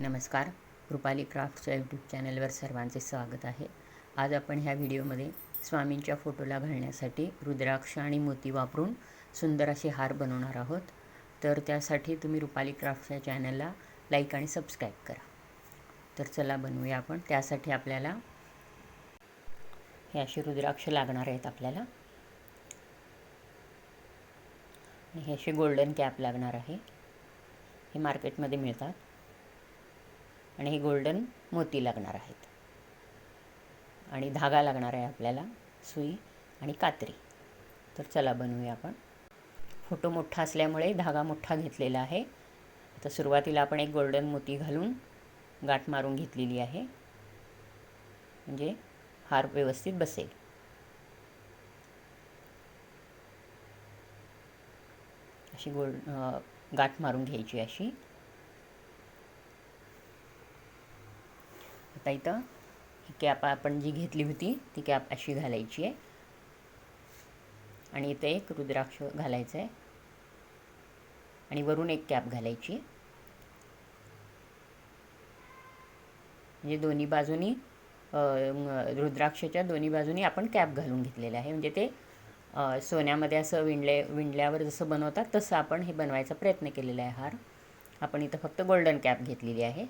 नमस्कार. रुपाली क्राफ्टच्या यूट्यूब चॅनलवर सर्वांचे स्वागत आहे. आज आपण ह्या व्हिडिओमध्ये स्वामींच्या फोटोला घालण्यासाठी रुद्राक्ष आणि मोती वापरून सुंदर असे हार बनवणार आहोत. तर त्यासाठी तुम्ही रुपाली क्राफ्टच्या चॅनलला लाईक आणि सबस्क्राईब करा. तर चला बनवूया आपण. त्यासाठी आपल्याला हे असे रुद्राक्ष लागणार आहेत आपल्याला. हे असे गोल्डन कॅप लागणार आहे. हे मार्केटमध्ये मिळतात. आणि हे गोल्डन मोती लागणार आहेत. आणि धागा लागणार आहे आपल्याला सुई आणि कात्री. तर चला बनवूया आपण. फोटो मोठा असल्यामुळे धागा मोठा घेतलेला आहे. आता सुरुवातीला आपण एक गोल्डन मोती घालून गाठ मारून घेतलेली आहे. म्हणजे हार व्यवस्थित बसेल. अशी गोल्ड गाठ मारून घ्यायची अशी. आता इथं. ही कॅप आपण जी घेतली होती ती कॅप अशी घालायची आहे. आणि इथं एक रुद्राक्ष घालायचं आहे. आणि वरून एक कॅप घालायची. म्हणजे दोन्ही बाजूनी रुद्राक्षाच्या दोन्ही बाजूनी आपण कॅप घालून घेतलेलं आहे. म्हणजे ते सोन्यामध्ये असं विणले विणल्यावर जसं बनवतात तसं आपण हे बनवायचा प्रयत्न केलेला आहे हार. आपण इथं फक्त गोल्डन कॅप घेतलेली आहे.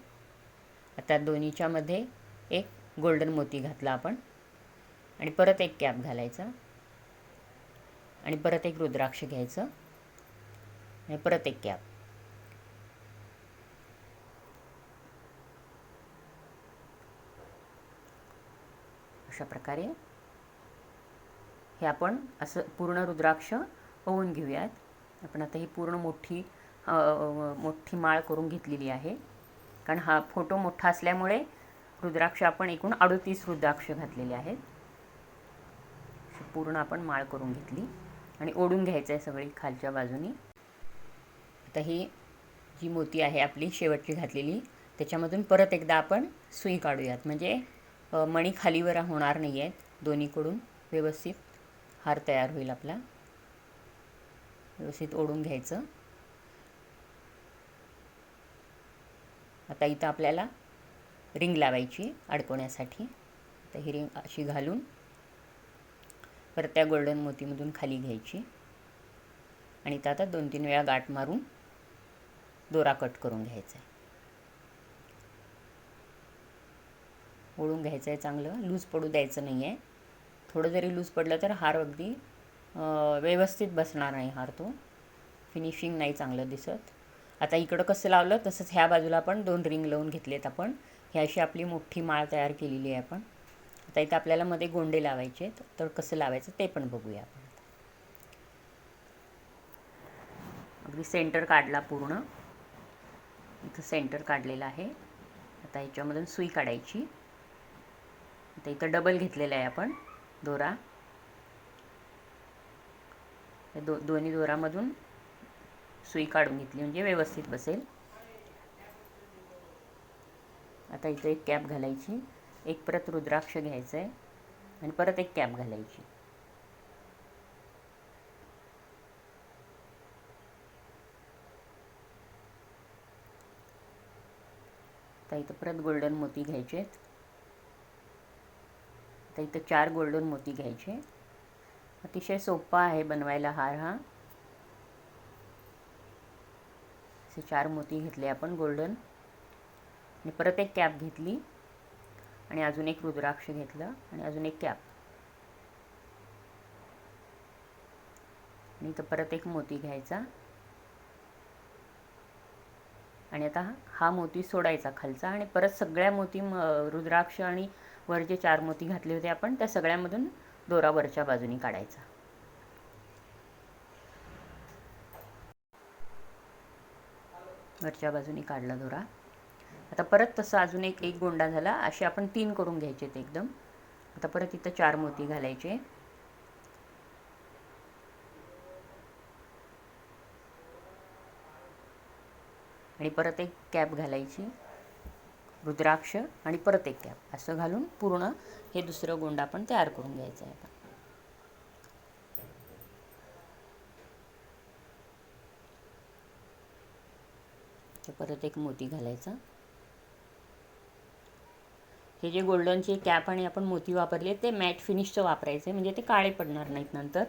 आता दोन्हीच्यामध्ये एक गोल्डन मोती घातला आपण. आणि परत एक कॅप घालायचा. आणि परत एक रुद्राक्ष घ्यायचं. आणि परत एक कॅप अशा प्रकारे हे आपण असं पूर्ण रुद्राक्ष होऊन घेऊयात. आपण आता ही पूर्ण मोठी मोठी माळ करून घेतलेली आहे. कारण हा फोटो मोठा असल्यामुळे रुद्राक्ष आपण एकूण अडतीस रुद्राक्ष घातलेले आहेत. पूर्ण आपण माळ करून घेतली आणि ओढून घ्यायचं आहे सगळी खालच्या बाजूनी. आता ही जी मोती आहे आपली शेवटची घातलेली त्याच्यामधून परत एकदा आपण सुई काढूयात. म्हणजे मणी खालीवर होणार नाही आहेत दोन्हीकडून. व्यवस्थित हार तयार होईल आपला. व्यवस्थित ओढून घ्यायचं. आता इथं आपल्याला रिंग लावायची अडकवण्यासाठी. तर ही रिंग अशी घालून परत त्या गोल्डन मोतीमधून खाली घ्यायची. आणि इथं आता दोन तीन वेळा गाठ मारून दोरा कट करून घ्यायचा आहे. ओळून घ्यायचं आहे चांगलं. लूज पडू द्यायचं नाही आहे. थोडं जरी लूज पडलं तर हार अगदी व्यवस्थित बसणार नाही हार तो. फिनिशिंग नाही चांगलं दिसत. आता इकडं कसं लावलं तसंच ह्या बाजूला आपण दोन रिंग लावून घेतलेत आपण. ही अशी आपली मोठी माळ तयार केलेली आहे आपण. आता इथं आपल्याला मध्ये गोंडे लावायचे आहेत. तर कसं लावायचं ते पण बघूया आपण अगदी सेंटर काढला पूर्ण. इथं सेंटर काढलेलं आहे. आता ह्याच्यामधून सुई काढायची. आता इथं डबल घेतलेलं आहे आपण दोरा. दो दोन्ही दोरामधून सुई काढून घेतली म्हणजे व्यवस्थित बसेल. आता इथं एक कॅप घालायची. एक परत रुद्राक्ष घ्यायचं आहे आणि परत एक कॅप घालायची. आता इथं परत गोल्डन मोती घ्यायचे आहेत आता इथं चार गोल्डन मोती घ्यायचे. अतिशय सोपा आहे बनवायला हार हा. असे चार मोती घेतले आपण गोल्डन. आणि परत एक कॅप घेतली. आणि अजून एक रुद्राक्ष घेतलं आणि अजून एक कॅप. आणि इथं परत एक मोती घ्यायचा. आणि आता हा मोती सोडायचा खालचा आणि परत सगळ्या मोती रुद्राक्ष आणि वर जे चार मोती घातले होते आपण त्या सगळ्यामधून दोरा वरच्या बाजूनी काढायचा. वरच्या बाजूनी काढला दोरा. आता परत तसं अजून एक एक गोंडा झाला. असे आपण तीन करून घ्यायचे ते एकदम. आता परत इथं चार मोती घालायचे. आणि परत एक कॅप घालायची. रुद्राक्ष आणि परत एक कॅप. असं घालून पूर्ण हे दुसरं गोंडा आपण तयार करून घ्यायचं आहे तर परत एक मोती घालायचा. हे जे गोल्डनचे कॅप आणि आपण मोती वापरले ते मॅट फिनिशचं वापरायचं म्हणजे ते काळे पडणार नाहीत नंतर.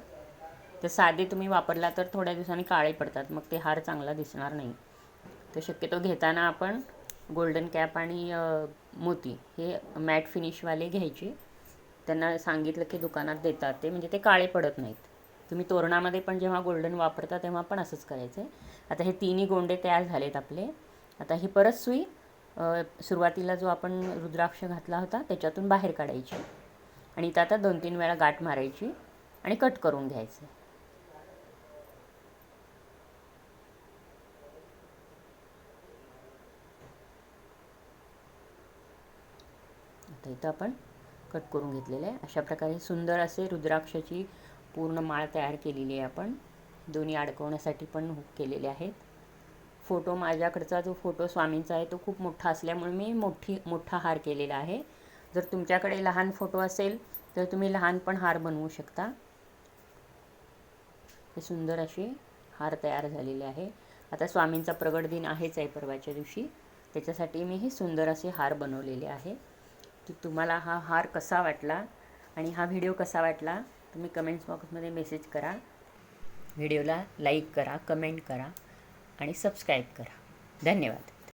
तर साधे तुम्ही वापरला तर थोड्या दिवसांनी काळे पडतात. मग ते हार चांगला दिसणार नाही. तर शक्यतो घेताना आपण गोल्डन कॅप आणि मोती हे मॅट फिनिशवाले घ्यायचे. त्यांना सांगितलं की दुकानात देतात ते. म्हणजे ते काळे पडत नाहीत. तुम्ही तोरणामध्ये पण जेव्हा गोल्डन वापरता तेव्हा पण असंच करायचं आहे आता हे तिन्ही गोंडे तयार झालेत आपले. आता ही परत सुई सुरुवातीला जो आपण रुद्राक्ष घातला होता त्याच्यातून बाहेर काढायची. आणि इथं आता दोन तीन वेळा गाठ मारायची आणि कट करून घ्यायचं. आता इथं आपण कट करून घेतलेलं आहे. अशा प्रकारे सुंदर असे रुद्राक्षाची पूर्ण माळ तयार केलेली आहे आपण. दोन्ही अडकवण्यासाठी पण हुक केलेले आहेत. फोटो माझ्याकडचा जो फोटो स्वामींचा आहे तो खूप मोठा असल्यामुळे मी मोठी मोठा हार केलेला आहे. जर तुमच्याकडे लहान फोटो असेल तर तुम्ही लहान पण हार बनवू शकता. हे सुंदर असे हार तयार झालेले आहे. आता स्वामींचा प्रगट दिन आहेच आहे परवाच्या दिवशी. त्याच्यासाठी मी हे सुंदर असे हार बनवलेले आहे. की तुम्हाला हा हार कसा वाटला आणि हा व्हिडिओ कसा वाटला तुम्ही कमेंट्स बॉक्समध्ये मेसेज करा. व्हिडिओला लाईक करा कमेंट करा आणि सबस्क्राईब करा. धन्यवाद.